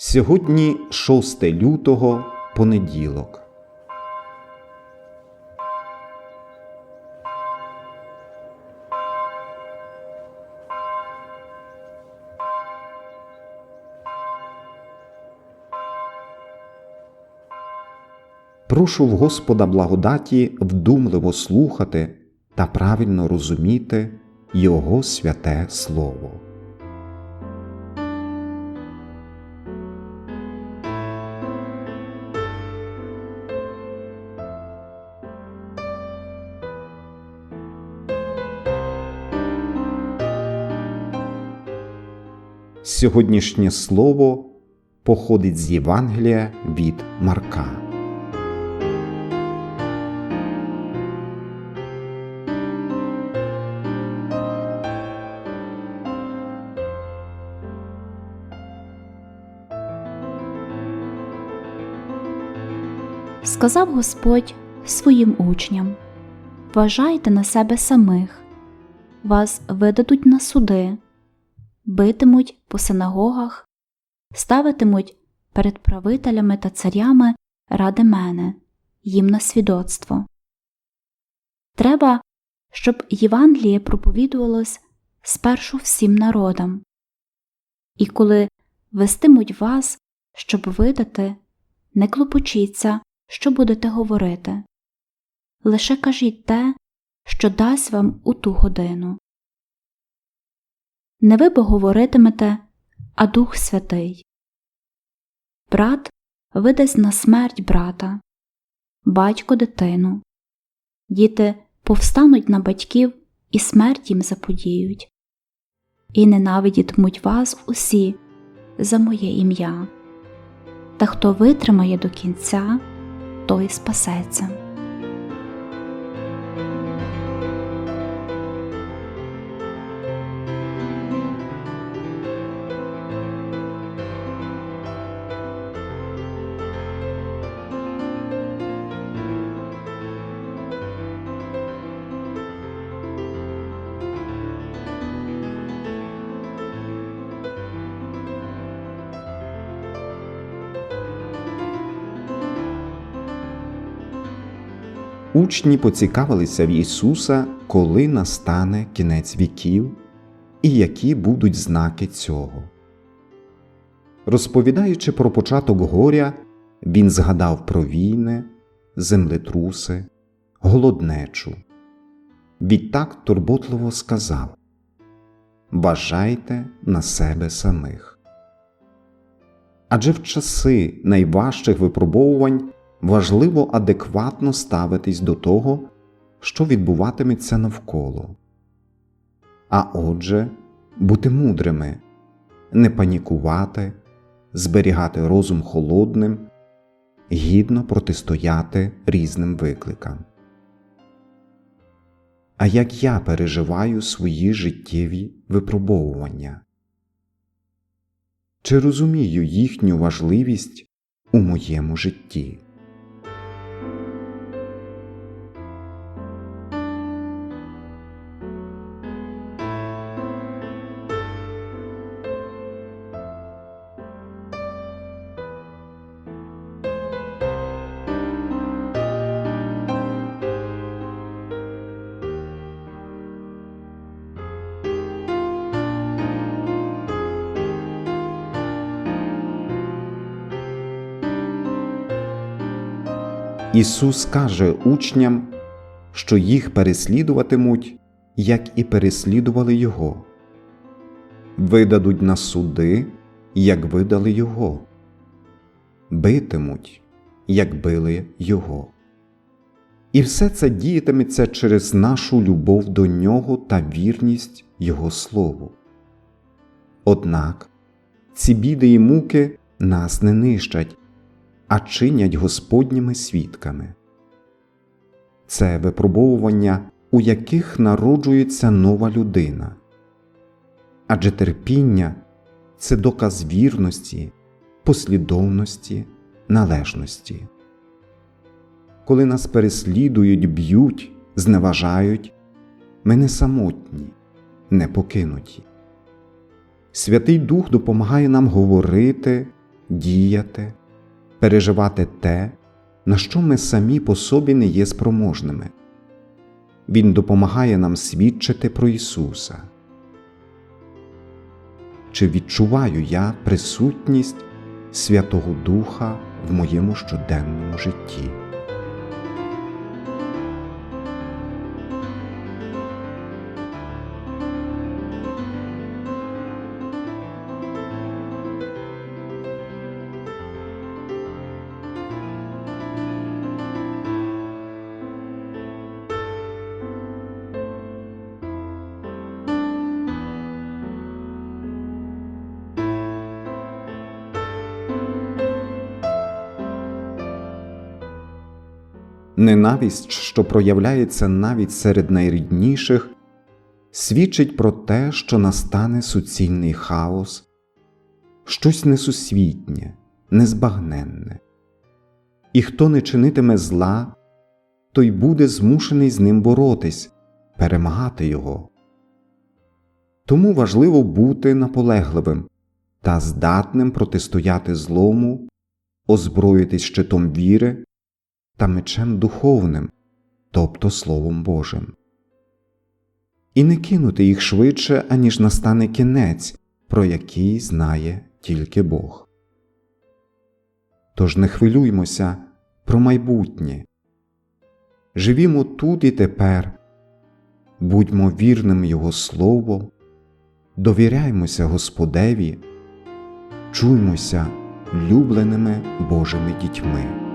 Сьогодні 6 лютого понеділок. Прошу в Господа благодаті вдумливо слухати та правильно розуміти Його святе Слово. Сьогоднішнє слово походить з Євангелія від Марка. Сказав Господь своїм учням: Вважайте на себе самих, вас видадуть на суди, битимуть по синагогах, ставитимуть перед правителями та царями ради мене, їм на свідоцтво. Треба, щоб Євангеліє проповідувалось спершу всім народам. І коли вестимуть вас, щоб видати, не клопочіться, що будете говорити. Лише кажіть те, що дасть вам у ту годину. Не ви бо говоритимете, а Дух Святий. Брат видасть на смерть брата, батько дитину. Діти повстануть на батьків і смерть їм заподіють. І ненавидітимуть вас усі за моє ім'я. Та хто витримає до кінця, той спасеться. Учні поцікавилися в Ісуса, коли настане кінець віків і які будуть знаки цього. Розповідаючи про початок горя, він згадав про війни, землетруси, голоднечу. Відтак турботливо сказав Бажайте на себе самих. Адже в часи найважчих випробовувань важливо адекватно ставитись до того, що відбуватиметься навколо. А отже, бути мудрими, не панікувати, зберігати розум холодним, гідно протистояти різним викликам. А як я переживаю свої життєві випробовування? Чи розумію їхню важливість у моєму житті? Ісус каже учням, що їх переслідуватимуть, як і переслідували Його, видадуть на суди, як видали Його, битимуть, як били Його. І все це діятиметься через нашу любов до Нього та вірність Його Слову. Однак ці біди і муки нас не нищать а чинять Господніми свідками. Це випробовування, у яких народжується нова людина. Адже терпіння це доказ вірності, послідовності, належності. Коли нас переслідують, б'ють, зневажають, ми не самотні, не покинуті. Святий Дух допомагає нам говорити, діяти, переживати те, на що ми самі по собі не є спроможними. Він допомагає нам свідчити про Ісуса. Чи відчуваю я присутність Святого Духа в моєму щоденному житті? Ненависть, що проявляється навіть серед найрідніших, свідчить про те, що настане суцільний хаос, щось несусвітнє, незбагненне. І хто не чинитиме зла, той буде змушений з ним боротись, перемагати його. Тому важливо бути наполегливим та здатним протистояти злому, озброїтись щитом віри та мечем духовним, тобто Словом Божим. І не кинути їх швидше, аніж настане кінець, про який знає тільки Бог. Тож не хвилюймося про майбутнє. Живімо тут і тепер, будьмо вірним Його Слову, довіряймося Господеві, чуймося улюбленими Божими дітьми.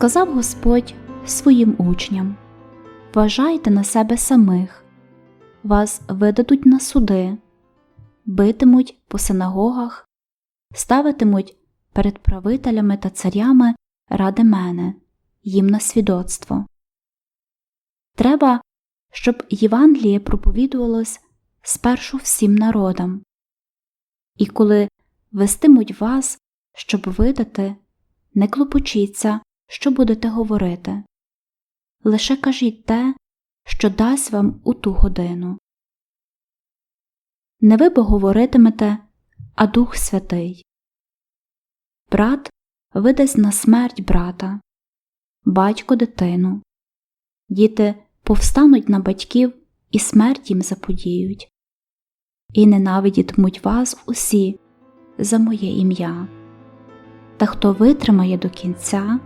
Сказав Господь своїм учням Вважайте на себе самих, вас видадуть на суди, битимуть по синагогах, ставитимуть перед правителями та царями ради мене, їм на свідоцтво. Треба, щоб Євангеліє проповідувалось спершу всім народам. І коли вестимуть вас, щоб видати, не клопочіться, що будете говорити. Лише кажіть те, що дасть вам у ту годину. Не ви бо говоритимете, а Дух Святий. Брат видасть на смерть брата, батько дитину. Діти повстануть на батьків і смерть їм заподіють. І ненавидітимуть вас усі за моє ім'я. Та хто витримає до кінця,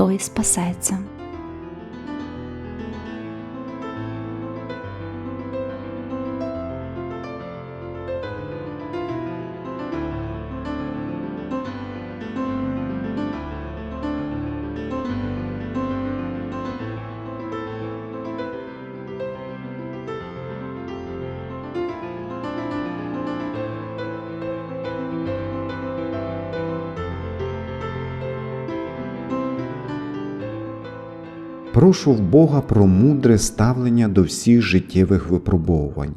той спасеться. Прошу в Бога про мудре ставлення до всіх життєвих випробовувань,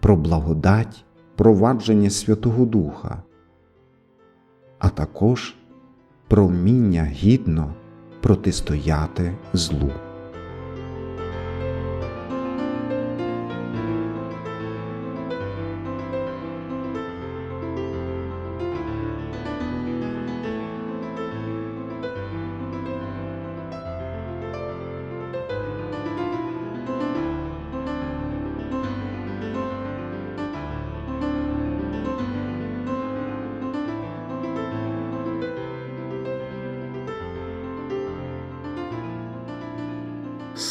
про благодать, провадження Святого Духа, а також про вміння гідно протистояти злу.